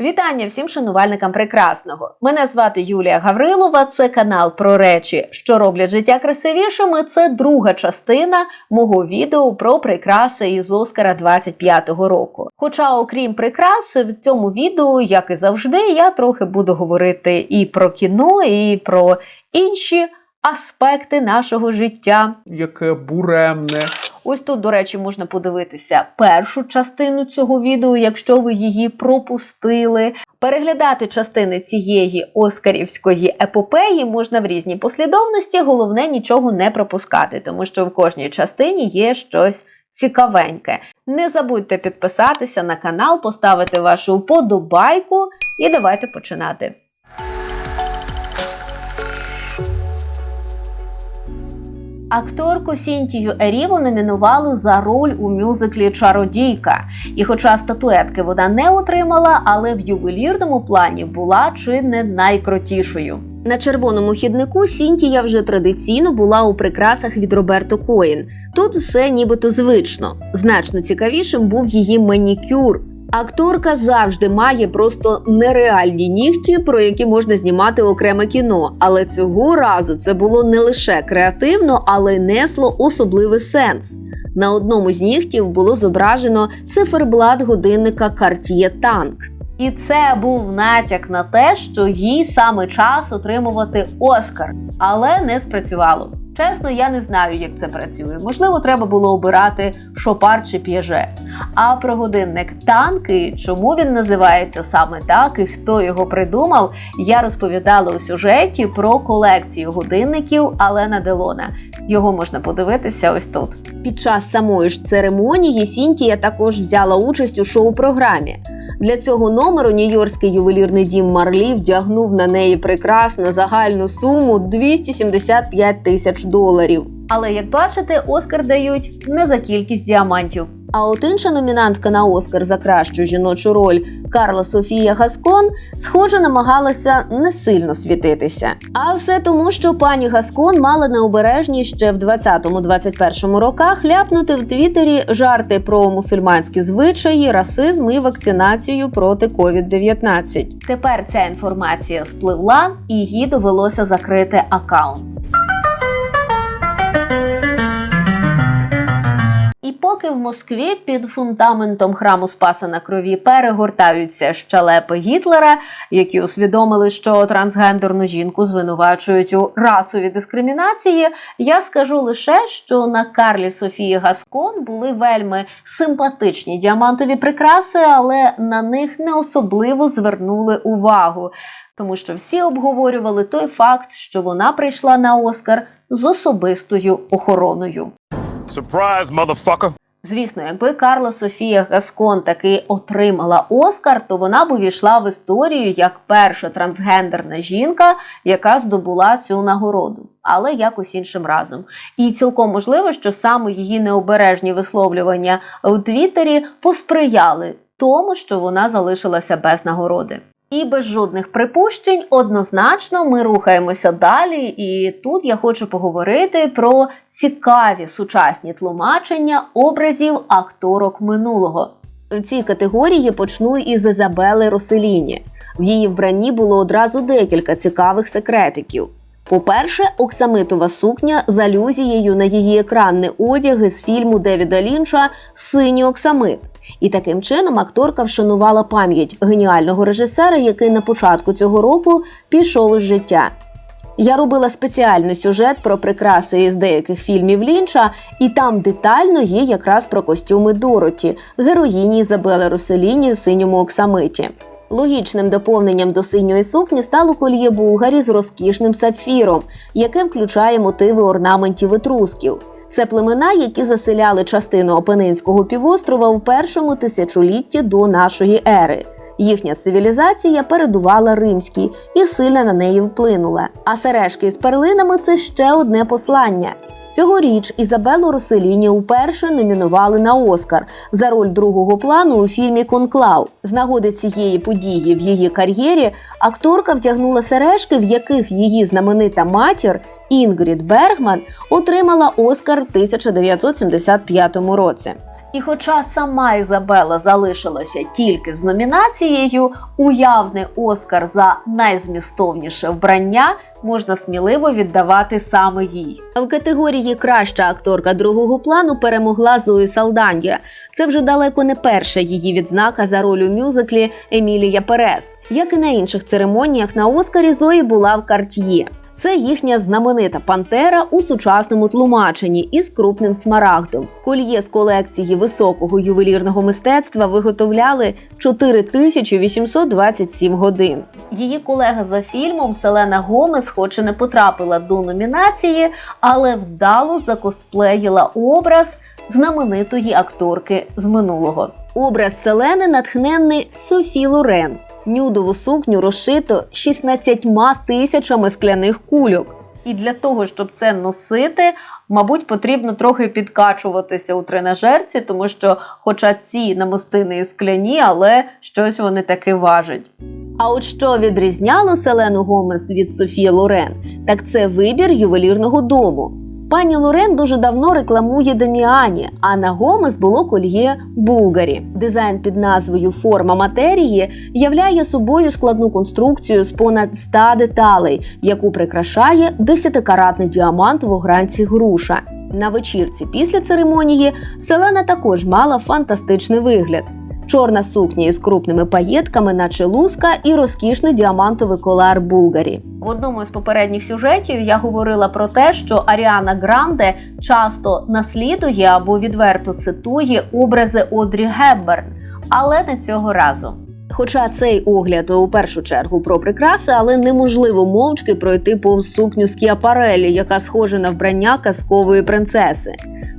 Вітання всім шанувальникам прекрасного. Мене звати Юлія Гаврилова. Це канал про речі, що роблять життя красивішими. Це друга частина мого відео про прикраси із Оскара 25-го року. Хоча, окрім прикрас, в цьому відео, як і завжди, я трохи буду говорити і про кіно, і про інші аспекти нашого життя. яке буремне. Ось тут, до речі, можна подивитися першу частину цього відео, якщо ви її пропустили. Переглядати частини цієї оскарівської епопеї можна в різній послідовності. Головне нічого не пропускати, тому що в кожній частині є щось цікавеньке. Не забудьте підписатися на канал, поставити вашу вподобайку і давайте починати. Акторку Сінтію Еріву номінували за роль у мюзиклі Чародійка. І хоча статуетки вона не отримала, але в ювелірному плані була чи не найкрутішою. На червоному хіднику Сінтія вже традиційно була у прикрасах від Роберто Коїн. Тут все нібито звично. Значно цікавішим був її манікюр. Акторка завжди має просто нереальні нігті, про які можна знімати окреме кіно. Але цього разу це було не лише креативно, але й несло особливий сенс. На одному з нігтів було зображено циферблат годинника Cartier Tank. І це був натяк на те, що їй саме час отримувати Оскар, але не спрацювало. Чесно, я не знаю, як це працює. Можливо, треба було обирати шопар чи п'єже. А про годинник танки, чому він називається саме так і хто його придумав, я розповідала у сюжеті про колекцію годинників Алена Делона. Його можна подивитися ось тут. Під час самої ж церемонії Сінтія також взяла участь у шоу-програмі. Для цього номеру нью-йоркський ювелірний дім Марлі вдягнув на неї прикрас на загальну суму 275 тисяч доларів. Але як бачите, Оскар дають не за кількість діамантів. А от інша номінантка на Оскар за кращу жіночу роль Карла Софія Гаскон, схоже, намагалася не сильно світитися. А все тому, що пані Гаскон мала необережність ще в 20-21 роках ляпнути в Твіттері жарти про мусульманські звичаї, расизм і вакцинацію проти COVID-19. Тепер ця інформація спливла, і їй довелося закрити аккаунт. І поки в Москві під фундаментом храму Спаса на крові перегортаються щелепи Гітлера, які усвідомили, що трансгендерну жінку звинувачують у расовій дискримінації, я скажу лише, що на Карлі Софії Гаскон були вельми симпатичні діамантові прикраси, але на них не особливо звернули увагу. Тому що всі обговорювали той факт, що вона прийшла на Оскар з особистою охороною. Surprise, motherfucker. Звісно, якби Карла Софія Гаскон таки отримала Оскар, то вона б увійшла в історію як перша трансгендерна жінка, яка здобула цю нагороду, але якось іншим разом. І цілком можливо, що саме її необережні висловлювання в Твіттері посприяли тому, що вона залишилася без нагороди. І без жодних припущень однозначно ми рухаємося далі. І тут я хочу поговорити про цікаві сучасні тлумачення образів акторок минулого. В цій категорії почну із Ізабели Роселіні. В її вбранні було одразу декілька цікавих секретиків. По-перше, оксамитова сукня з алюзією на її екранний одяг із фільму Девіда Лінча Синій оксамит. І таким чином акторка вшанувала пам'ять геніального режисера, який на початку цього року пішов із життя. Я робила спеціальний сюжет про прикраси із деяких фільмів Лінча, і там детально є якраз про костюми Дороті, героїні Ізабели Роселіні в синьому оксамиті. Логічним доповненням до синьої сукні стало кольє Булгарі з розкішним сапфіром, яке включає мотиви орнаментів етрусків. Це племена, які заселяли частину Опенинського півострова в першому тисячолітті до нашої ери. Їхня цивілізація передувала римській і сильно на неї вплинула. А сережки з перлинами це ще одне послання. Цьогоріч Ізабелу Роселіні вперше номінували на Оскар за роль другого плану у фільмі Конклав. З нагоди цієї події в її кар'єрі акторка втягнула сережки, в яких її знаменита матір Інгрід Бергман отримала Оскар в 1975 році. І хоча сама Ізабела залишилася тільки з номінацією, уявний Оскар за найзмістовніше вбрання можна сміливо віддавати саме їй. В категорії Краща акторка другого плану перемогла Зої Салданья. Це вже далеко не перша її відзнака за роль у мюзиклі Емілія Перес. Як і на інших церемоніях на Оскарі Зої була в Карт'є. Це їхня знаменита пантера у сучасному тлумаченні із крупним смарагдом. Кольє з колекції високого ювелірного мистецтва виготовляли 4827 годин. Її колега за фільмом Селена Гомес, хоч і не потрапила до номінації, але вдало закосплеїла образ знаменитої акторки з минулого. Образ Селени натхненний Софі Лорен. Нюдову сукню розшито 16 тисячами скляних кульок. І для того, щоб це носити, мабуть, потрібно трохи підкачуватися у тренажерці, тому що, хоча ці намистини і скляні, але щось вони таки важать. А от що відрізняло Селену Гомес від Софії Лорен, так це вибір ювелірного дому. Пані Лорен дуже давно рекламує Деміані, а на Гомес було кольє Булгарі. Дизайн під назвою Форма матерії являє собою складну конструкцію з понад 100 деталей, яку прикрашає 10-каратний діамант в огранці груша. На вечірці після церемонії Селена також мала фантастичний вигляд. Чорна сукня із крупними паєтками, наче луска, і розкішний діамантовий колар Булгарі. В одному із попередніх сюжетів я говорила про те, що Аріана Гранде часто наслідує або відверто цитує образи Одрі Гепберн, але не цього разу. Хоча цей огляд у першу чергу про прикраси, але неможливо мовчки пройти повз сукню з Кіапарелі, яка схожа на вбрання казкової принцеси.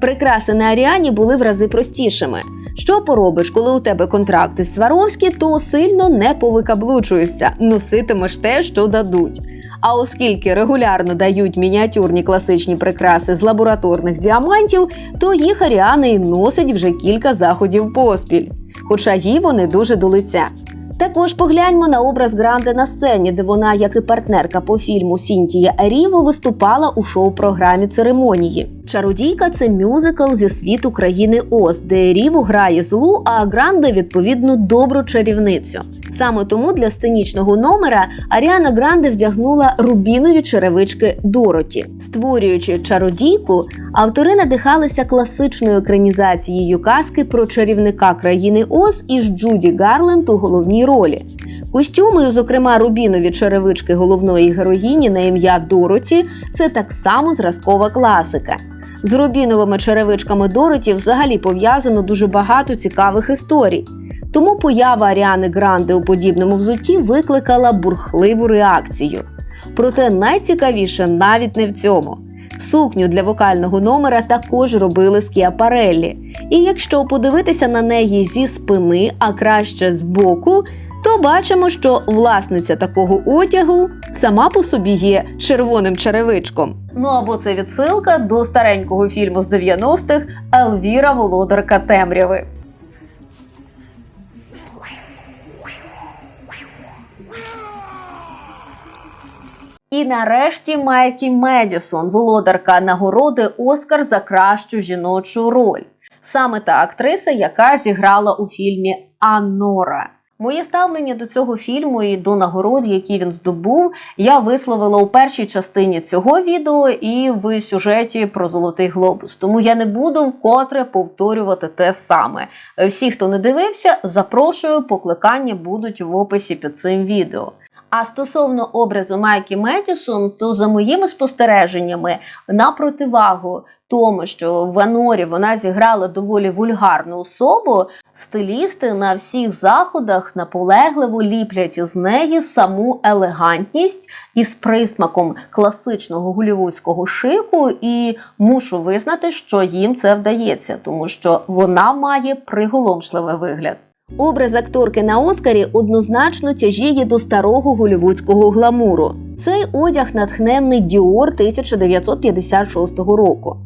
Прикраси на Аріані були в рази простішими. Що поробиш, коли у тебе контракт із Сваровські, то сильно не повикаблучуєшся, носитимеш те, що дадуть. А оскільки регулярно дають мініатюрні класичні прикраси з лабораторних діамантів, то їх Аріана і носить вже кілька заходів поспіль. Хоча їй вони дуже до лиця. Також погляньмо на образ Гранде на сцені, де вона, як і партнерка по фільму Сінтія Еріво, виступала у шоу-програмі церемонії. Чародійка це мюзикл зі світу країни Оз, де Ріво грає злу, а Гранде відповідно добру чарівницю. Саме тому для сценічного номера Аріана Гранде вдягнула рубінові черевички Дороті. Створюючи чародійку, автори надихалися класичною екранізацією казки про чарівника країни Оз із Джуді Гарленд у головній ролі. Костюми, зокрема рубінові черевички головної героїні на ім'я Дороті, це так само зразкова класика. З рубіновими черевичками Дороті взагалі пов'язано дуже багато цікавих історій. Тому поява Аріани Гранде у подібному взутті викликала бурхливу реакцію. Проте найцікавіше навіть не в цьому. Сукню для вокального номера також робили з Кіапареллі. І якщо подивитися на неї зі спини, а краще з боку, то бачимо, що власниця такого одягу сама по собі є червоним черевичком. Ну або це відсилка до старенького фільму з 90-х Елвіра Володарка Темряви. І нарешті Майкі Медісон, володарка нагороди Оскар за кращу жіночу роль. Саме та актриса, яка зіграла у фільмі Анора. Моє ставлення до цього фільму і до нагород, які він здобув, я висловила у першій частині цього відео і в сюжеті про Золотий Глобус. Тому я не буду вкотре повторювати те саме. Всі, хто не дивився, запрошую, покликання будуть в описі під цим відео. А стосовно образу Майкі Метісон, то за моїми спостереженнями, на противагу тому, що в Анорі вона зіграла доволі вульгарну особу, стилісти на всіх заходах наполегливо ліплять із неї саму елегантність із присмаком класичного голівудського шику, і мушу визнати, що їм це вдається, тому що вона має приголомшливий вигляд. Образ акторки на Оскарі однозначно тяжіє до старого голівудського гламуру. Цей одяг натхненний Діор 1956 року.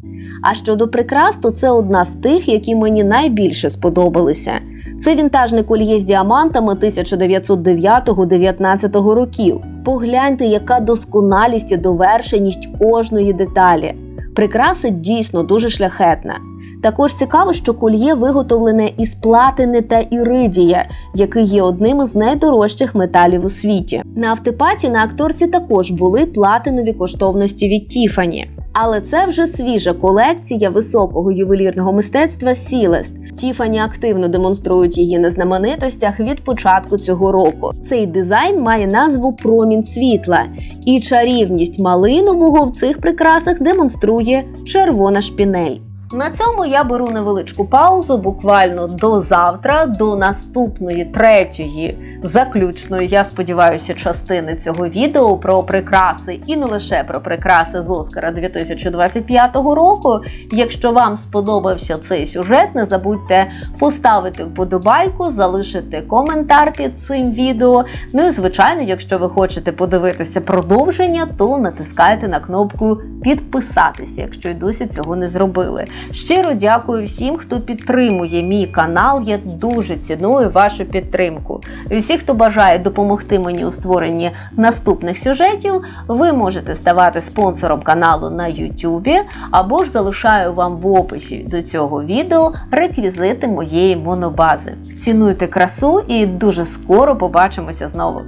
А щодо прикрас, то це одна з тих, які мені найбільше сподобалися. Це вінтажне кольє з діамантами 1909-19 років. Погляньте, яка досконалість і довершеність кожної деталі. Прикраса дійсно дуже шляхетна. Також цікаво, що кольє виготовлене із платини та іридія, який є одним із найдорожчих металів у світі. На автопаті на акторці також були платинові коштовності від Тіфані. Але це вже свіжа колекція високого ювелірного мистецтва Сілест. Тіфані активно демонструють її на знаменитостях від початку цього року. Цей дизайн має назву Промінь світла, і чарівність малинового в цих прикрасах демонструє червона шпінель. На цьому я беру невеличку паузу, буквально до завтра, до наступної третьої заключної, я сподіваюся, частини цього відео про прикраси і не лише про прикраси з Оскара 2025 року. Якщо вам сподобався цей сюжет, не забудьте поставити вподобайку, залишити коментар під цим відео. Ну і звичайно, якщо ви хочете подивитися продовження, то натискайте на кнопку підписатися, якщо й досі цього не зробили. Щиро дякую всім, хто підтримує мій канал. Я дуже ціную вашу підтримку. Всі, хто бажає допомогти мені у створенні наступних сюжетів, ви можете ставати спонсором каналу на YouTube, або ж залишаю вам в описі до цього відео реквізити моєї монобази. Цінуйте красу і дуже скоро побачимося знову.